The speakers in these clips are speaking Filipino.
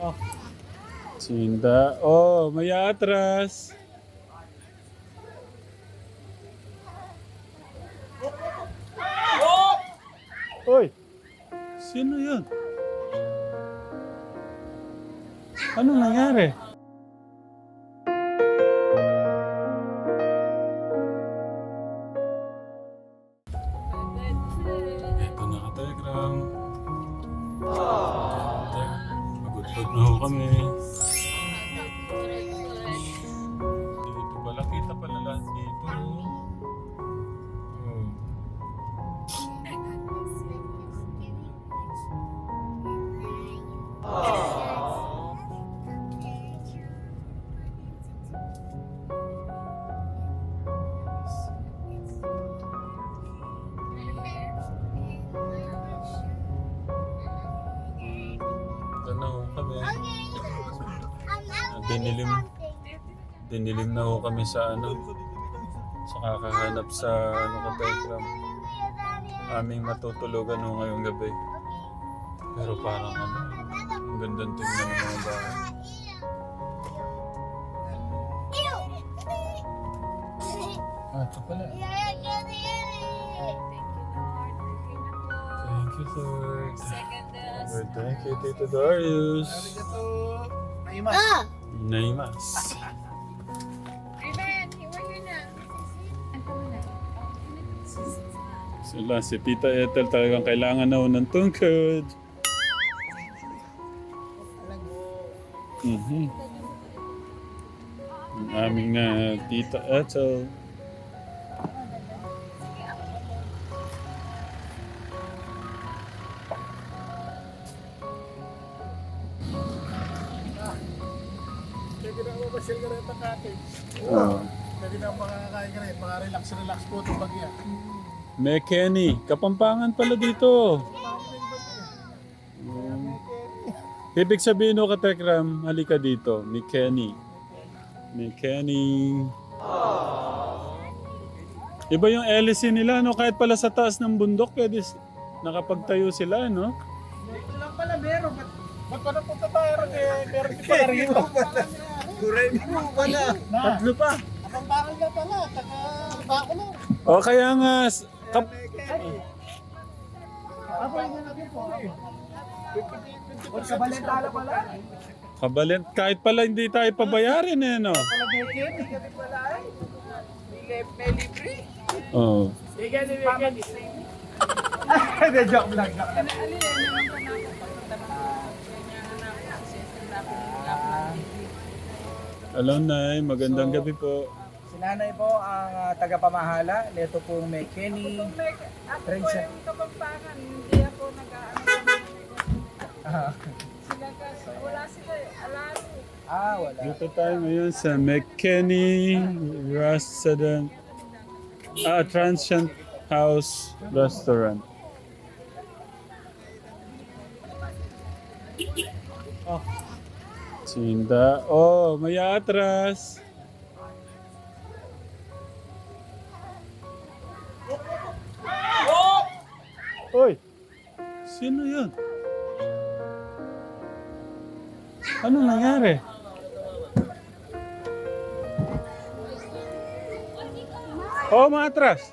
Oh. Sinda. Oh, may atras. Hoy! Sino yun? Ano nangyari? Dinilim, dinilim na ho kami sa ano. Sa kakahanap sa ano ka telegram. Aming matutulugan ho ngayong gabi. Pero parang ano, ang gandang tingnan ng mga bahay. Ah, ito pala. Thank you, Lord. Lord, thank you, Tito Darius. Naimas. Sila, si Tita Ethel talagang kailangan na ng tungkod. Mhm. Ang aming na Tita Ethel. Pwede na mabasil ka rin ang cottage. Oh. Pwede na makakakain ka rin. Mga relax-relax po itong bagya. May Kenny. Kapampangan pala dito. Ibig sabihin no, Katekram, halika dito. May Kenny. May Kenny. Iba yung LC nila, no? Kahit pala sa taas ng bundok, pwede s- nakapagtayo sila, no? Ito lang pala meron. Ba't, ba't pa napunta tayo rin eh? Meron din pala rin Kuray mo pala. Tatlo pa. Ang bakal na pala. Taka bako na. O kaya nga, kap- kabalentala pala. kabalent, kahit pala hindi tayo pabayarin, eh, no? Ka. May libre. Oh. Bigyan bigyan Hindi, joke lang. lang. Hello, Nay. Magandang gabi po. Si nanay po ang ah, tagapamahala. Ito pong may Kenny. Ako po Friends, yung kapampangan, hindi ako nag-ano Ah, sila kasi wala sila eh, alalo. ah, wala. Dito tayo ngayon sa McKinney Restaurant, ah, Transient House Restaurant. Oh. Sinda. Oh, may atras. Hoy! Sino yun? Ano nangyari? Oh, matras.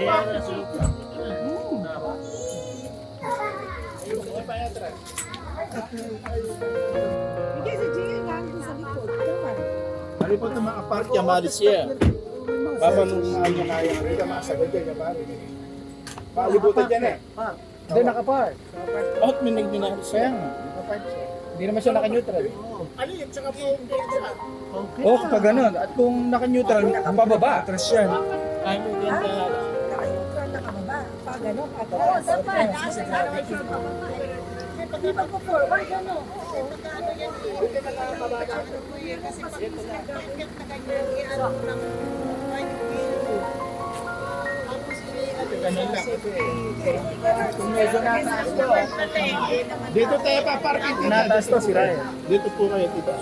Ano po ito mga park niya, malis siya. Baba nung ayaw kaya, hindi ka masagot dyan, kapari. Palibutan dyan eh. Hindi, nakapark. Bakit may nagbinalis siya? Nakapark siya. Hindi naman siya naka-neutral. Alin, tsaka po yung siya. Oo, oh, kapag ganun. At kung naka-neutral, pababa. Atras yan. Ay, mo na Pag gano'n, atras. Oo, dapat. Nasa naka-neutral kababa. Pag di magpo-forward, gano'n. Ganun lang. Kung medyo nataas to, Dito tayo paparking. nataas to, sira yan. Dito po kayo, dito.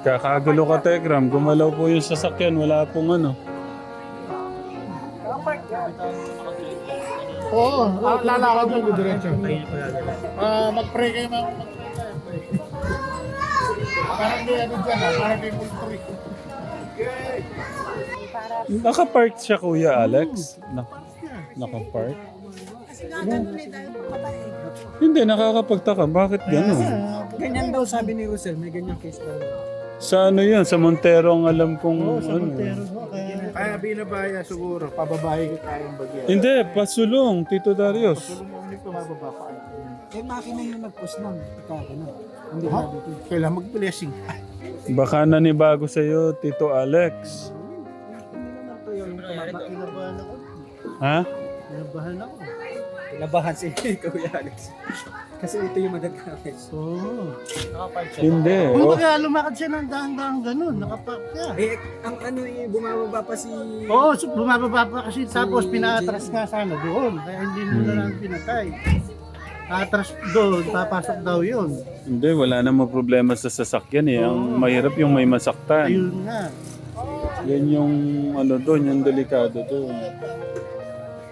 Kakagulo ka, Tekram. Gumalaw po yung sasakyan. Wala pong ano. Oo, oh, lalakad lang ko diretso. Ah, mag-pray kayo mga mag-pray kayo. Parang di ano dyan ah, parang di multuri. Nakapark siya, Kuya Alex. Na nakapark? Hindi, nakakapagtaka. Bakit gano'n? Ganyan daw sabi ni Russell, may ganyan case daw. Sa ano yan? Sa Montero ang alam kong ano. Kaya binabaya siguro, pababae ko tayong bagyan. Hindi, pasulong, Tito Darius. Tulong mo ulit pumababa pa. Eh, makina yung nag-post nun. Ika, gano'n. Hindi Ha? na dito. Kailangan mag-blessing. Baka nanibago sa'yo, Tito Alex. Kinabahan ako. Ha? Kinabahan ako. Labahan si Kuya Alex. Kasi ito yung madagkamis. Oo. Hindi. Kung Oh, baga lumakad siya ng dahan-dahan ganun, nakapark siya. Eh, ang ano eh, bumababa pa si... Oo, so bumababa pa kasi tapos pinaatras nga sana doon. Kaya hindi mo na lang pinatay. Atras doon, papasok daw yun. hindi, wala namang problema sa sasakyan eh. Ang mahirap yung may masaktan. Ayun nga. Yan yung ano doon, yung delikado doon.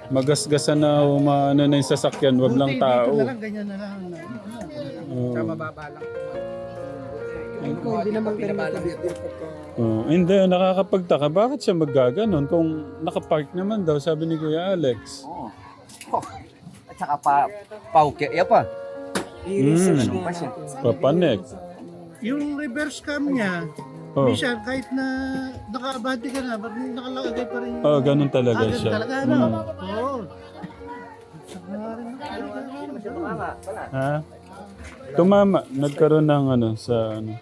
Magasgasan na umaano na yung sasakyan, wag lang tao. Dito na lang, ganyan na lang. Na, Oo. mababa lang. Kung hindi naman ganun. Oo. hindi, nakakapagtaka. Bakit siya maggaganon? Kung nakapark naman daw, sabi ni Kuya Alex. Oo. Oh. At saka pa, pauke, iya pa. I-research Mm. mo pa siya. Papanek. yung reverse cam niya, Oh. minsan kahit na naka-abante ka na, ba't nakalagay pa rin. Oh, ganun talaga Ah, ganun siya. talaga, ano? Mm. Oo. Ha? Tumama. Nagkaroon ng ano sa ano.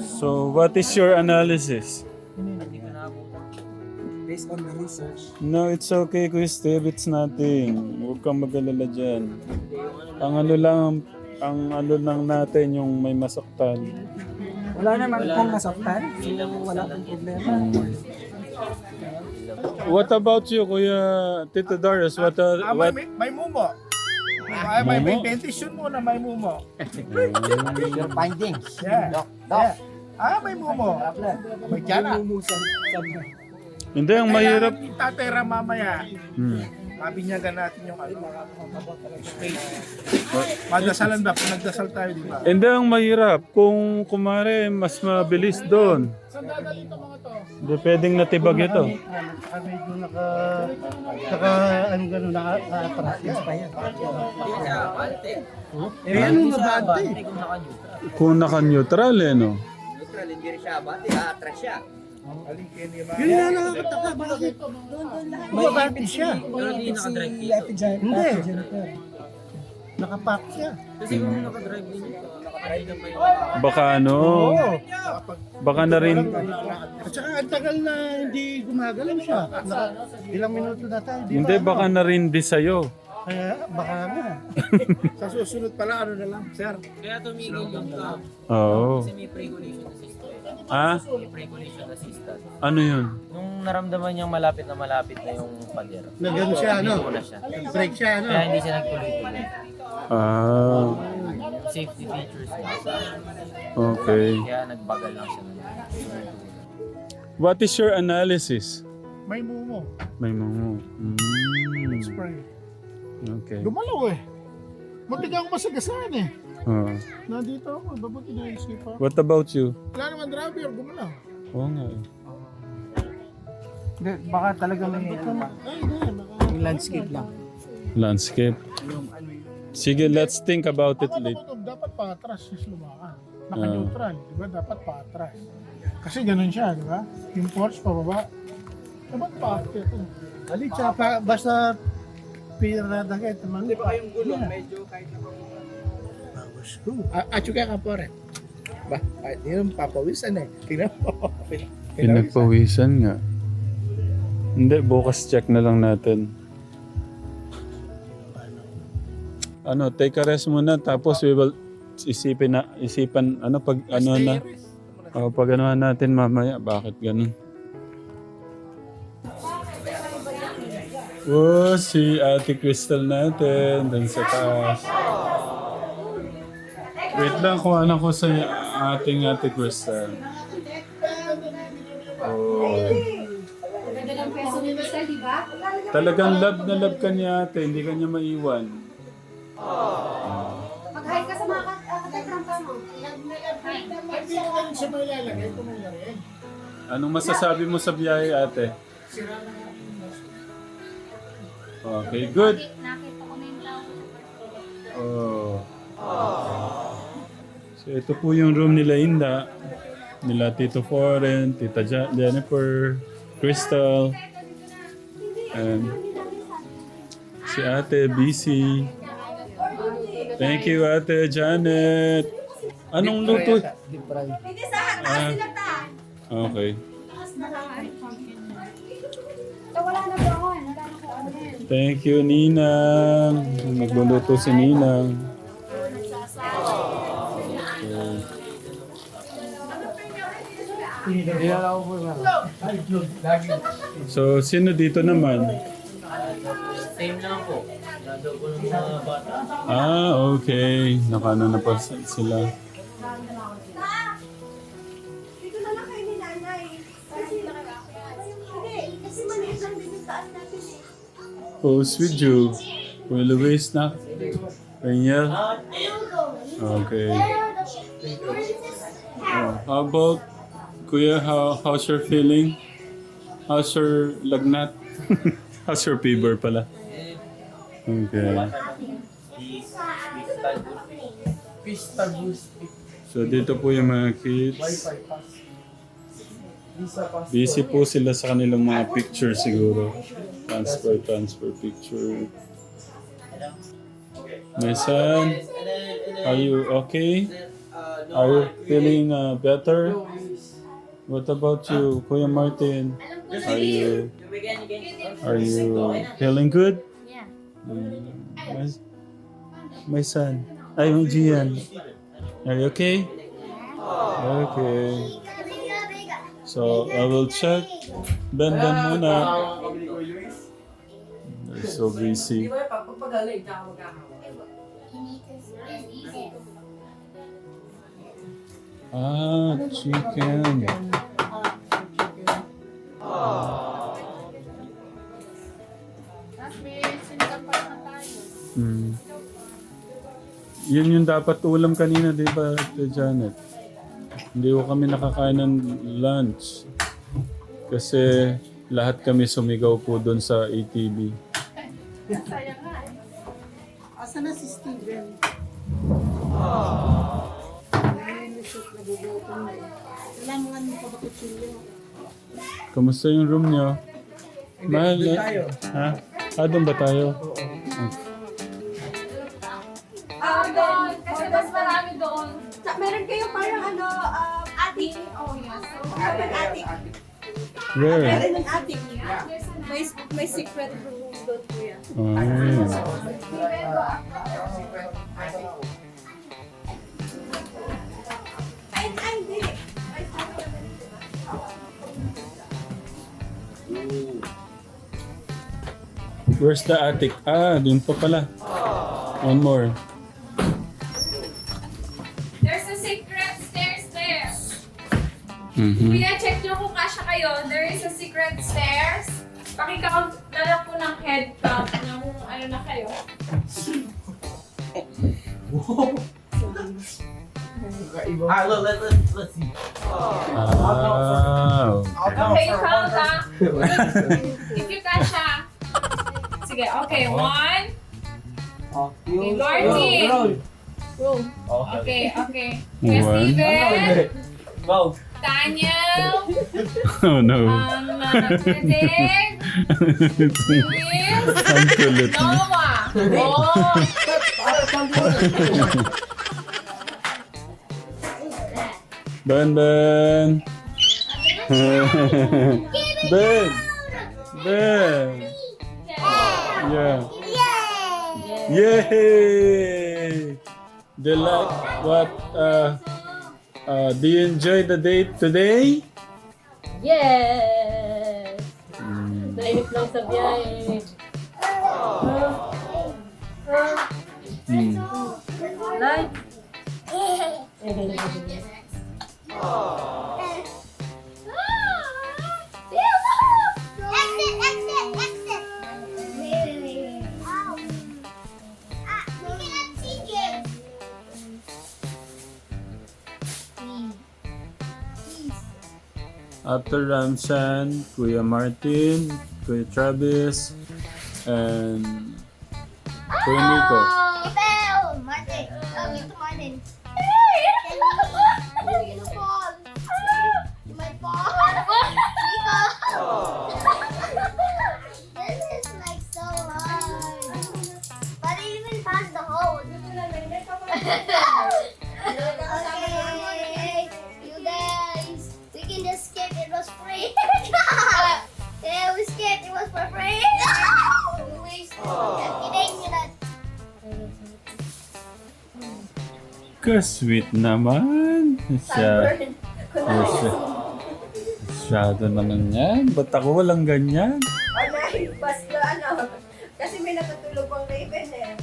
So, what is your analysis? Based on the research. No, it's okay, Kuya Steve. It's nothing. Huwag kang mag-alala dyan. Ang ano lang, ang ano lang natin yung may masaktan. Wala naman pong nasaktan. So, wala pong problema. What about you, Kuya Tito Darius? What, uh, Ah, may, what? may, may mumo. Ay, may, may Mumo? dentition muna, may mumo. Your findings. Yeah. Doc, doc. Yeah. Ah, may mumo. May tiyan na. Hindi, ang mahirap. Tatera mamaya. Hmm. Mabinyagan natin yung ano. Space. Magdasalan ba? Kung nagdasal tayo, di ba? Hindi, ang mahirap. Kung kumare, mas mabilis doon. Saan dadali ito mga to? Hindi pwedeng natibag ito. Naka medyo naka... Naka ano gano'n, naka... Naka-atras. Pa yan. Eh, ano mabante? Kung naka-neutral eh, no? Neutral, hindi rin siya abante, atras siya. Yun nga nakakataka, bakit? Mabante siya. Hindi si Ate Jan. Hindi. Ate Jennifer. Nakapack siya. Baka ano, Oo. baka na rin, At saka ang tagal na hindi gumagalaw siya. Naka, ilang minuto na tayo, di hindi ba? baka na rin di sa'yo. Kaya baka nga. Sa susunod pala, ano na lang, sir? Kaya tumigil yung to. Oo. Kasi may pregulation assistant. Ah? May pregulation assistant. Ano yun? Nung naramdaman niyang malapit na malapit na yung pader. Nagano siya, ano? Na siya. Break siya, ano? Kaya hindi siya nagtuloy-tuloy. Ah, Safety features niya. okay. Kaya nagbagal lang siya. What is your analysis? May mumo. May mga... Mm, Spray. okay. Gumalaw eh. Muntik ako masagasaan eh. Ah. Nandito ako, babuti na yung sipa. What about you? Wala naman driver, gumalaw. Oo nga eh. Hindi, baka talaga may Ay, naka... yung landscape lang. Landscape. Sige, let's think about it Ako later. naman, dapat paatras yung lumakan. Naka-neutral, di ba? Dapat paatras. Kasi ganun siya, di ba? Yung force pababa. Dapat paatras. Ali, tsaka pa, basta pirada ka, teman. Hindi ba kayong gulo? Medyo kahit na Ah, at juga ka po rin. Ba, kahit yun, papawisan eh. Tingnan mo. Pinagpawisan nga. Hindi, bukas check na lang natin. Ano, take a rest muna tapos we will isipin na isipan ano pag ano na oh, pag ano natin mamaya bakit ganun Oh, si Ate Crystal natin dun sa taas. Wait lang, kuha na ko sa ating Ate Crystal. Oh. Ganda ng peso ni Mr. di ba? Talagang love na love ka niya ate, hindi ka niya maiwan. Mag-hide ka sa mga kat- ah, katekrampa mo. Anong masasabi mo sa biyahe ate? Okay, good. Nakita ko na yung tao. Oh. So ito po yung room nila Inda. Nila Tito Foren, Tita Jennifer, Crystal, and si Ate BC. Thank you Ate Janet. Anong luto? Hindi sa Ah, okay. Yan. Thank you Ninang. Nagluluto si Ninang. So, sino dito naman? Same lang po. Nado po ng mga bata. Ah, okay. Nakano na pa sila. Na taas natin eh. With you? Will Luis na? Raniel? Okay. Oh, how about, Kuya, how, how's your feeling? How's your lagnat? how's your fever pala? Okay. Pista boost. So dito po yung mga kids. Busy po sila sa kanilang mga picture siguro. Transfer, transfer picture. My son, are you okay? Are you feeling uh, better? What about you, Kuya Martin? Are you are you feeling good? Yeah. Mm, my, my son. Ay, yung Gian. Are you okay? Okay. So, I will check. Ben, Ben muna. They're so busy. Ah, chicken. Mm. Yun yung dapat ulam kanina, di ba, Ate Janet? Hindi ko kami nakakain ng lunch. Kasi lahat kami sumigaw po doon sa ATV. Asa na si Steven? Wala mga nang pabakutsilyo. Kamusta yung room niyo? Mahal, tayo. Ha? Ah, doon ba tayo? Ah, doon. Kasi mas marami doon. Sa, meron kayo parang ano, um, attic. Oh, yes. Open attic. Where? Meron ng attic. May, may secret room doon, kuya. Ah. Ay, Where's the attic? Ah, doon pa pala. One more. There's a secret stairs there. Mhm. Kuya, check nyo kung kasha kayo. There is a secret stairs. Pakicount na lang po ng head count ng ano na kayo. Ah, let, let, let, let's see. Ah, okay. Okay, count ah. If you kasha. Sige, okay. One. Okay, Martin. Okay, okay. Kuya One. Steven. Go. Daniel, Oh no. um, Dave, Luis, Noah. Oh, Ben, Ben. ben. Ben. Yeah. Yay! The la- what uh uh do you enjoy the date today? Yes! Mm. Nainip lang sa biyahe. Mm. Like? After Ramshan, Kuya Martin, Kuya Travis, and Kuya Nico. Ipel! Martin. Fall. Ka-sweet naman. Siya. Siya. Masyado naman yan. Ba't ako walang ganyan? Anay, basta ano. Kasi may natutulog pang raven eh.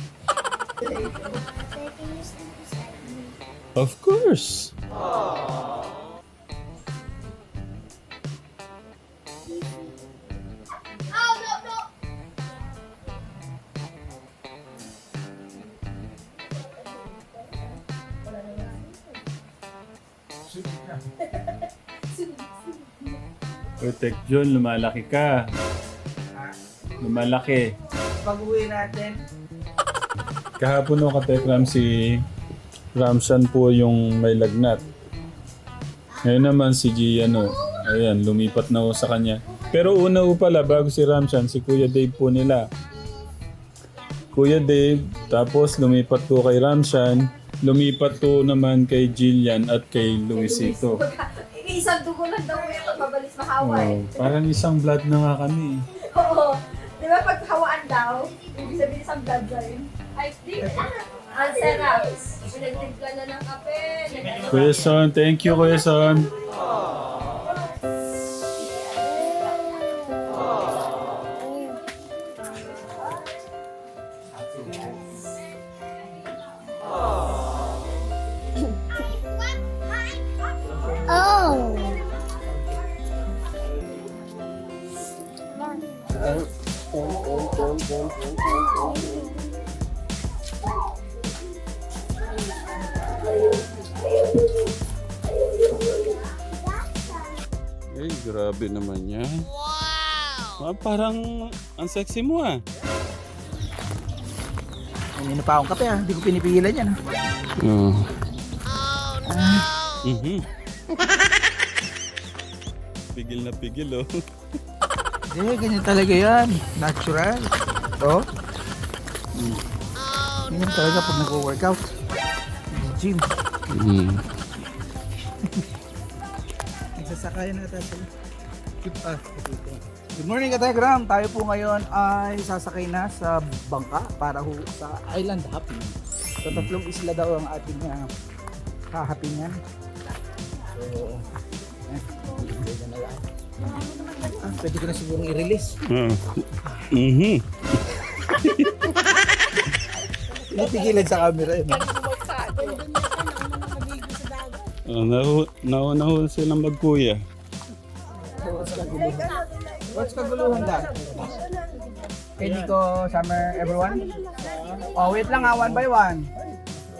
Of course. Protect John, lumalaki ka. Lumalaki. Pag-uwi natin, Kahapon no katekram si Ramshan po yung may lagnat. Ngayon naman si Gian no. Ayan, lumipat na ho sa kanya. Pero una ho pala, bago si Ramshan, si Kuya Dave po nila. Kuya Dave, tapos lumipat po kay Ramshan, lumipat po naman kay Jillian at kay Luisito. Isang dugo lang daw kuya pag mabilis Oh, mahaway. parang isang blood na nga kami. Oo. Di ba pag hawaan daw, ibig sabihin isang blood rin. I think Ang sarap. Pinagtigla na ng kape. Kuya Son, thank you Kuya Son. Oh. Grabe naman yan. Wow! Ah, parang ang sexy mo ah. Hindi pa akong kape ah. Hindi ko pinipigilan yan ah. Oh. Mhm. pigil na pigil oh. Eh, ganyan talaga yan. Natural. To. Ganyan talaga pag nag-workout. Gym. Mm. Nagsasakayan na tayo. Ah, Good morning Kategram! Tayo po ngayon ay sasakay na sa bangka para ho sa Island Hopping. So tatlong isla daw ang ating uh, hahapingan. So, eh, hindi na lang. Ah, pwede ko na siguro i-release. Ah. Mhm. Pinipigilan sa camera yun. ah. Oh, nahu nauna ho silang magkuya. What's kaguluhan dad? Kay Nico, Summer, everyone? Oh, wait lang ha, one by one.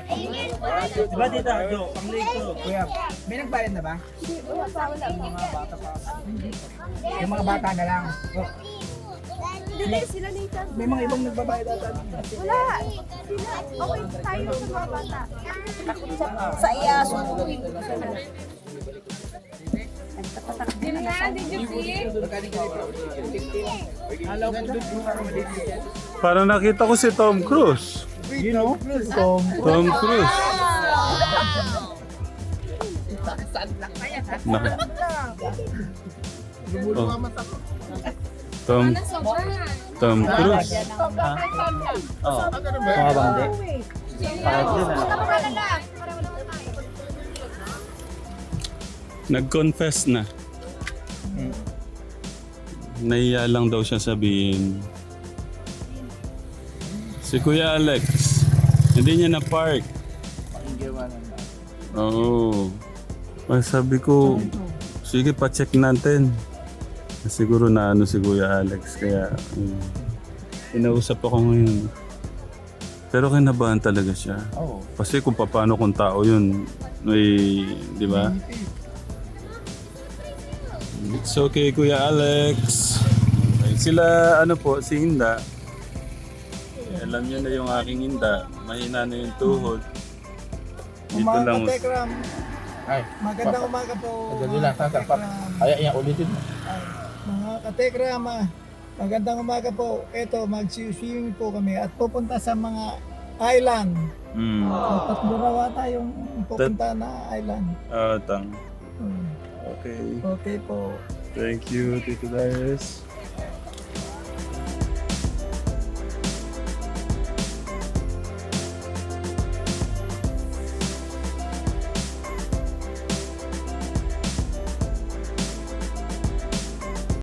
Diba dito? Jo, pang-leg ko. Kuya, may nagbayad na ba? Yung mga bata pa. Yung mga bata na lang. Oh. Hindi, sila Nathan. May mga ibang nagbabayad ata. Wala. Sila. Okay, tayo sa mga bata. Sa iya, Parang nakita ko si Tom Cruise. You know? Tom. Tom Cruise. Nak- oh. Tom, Tom Cruise. Oo. Mga bangde. Bakit yun Nag-confess na. Nahiya lang daw siya sabihin. Si Kuya Alex, hindi niya na-park. Oo. Oh. sabi ko, sige pa-check natin. Siguro na ano si Kuya Alex, kaya um, inausap ako ngayon. Pero kinabahan talaga siya. Oo. Kasi kung paano kung tao yun, may, di ba? It's okay, Kuya Alex. Sila, ano po, si Hinda. Eh, alam niyo na yung aking Hinda. Mahina na yung tuhod. Dito Mga lang. katekram, Ay, magandang umaga po. Madali lang, tata. Ay, ay, ulitin mo. Ay, Mga katekram, ah, magandang umaga po. Ito, mag-swimming po kami at pupunta sa mga island. Mm. Uh, tatlo raw tayong pupunta na island. Ah, tang. Hmm. Okay. Okay po. Thank you, Tito Darius.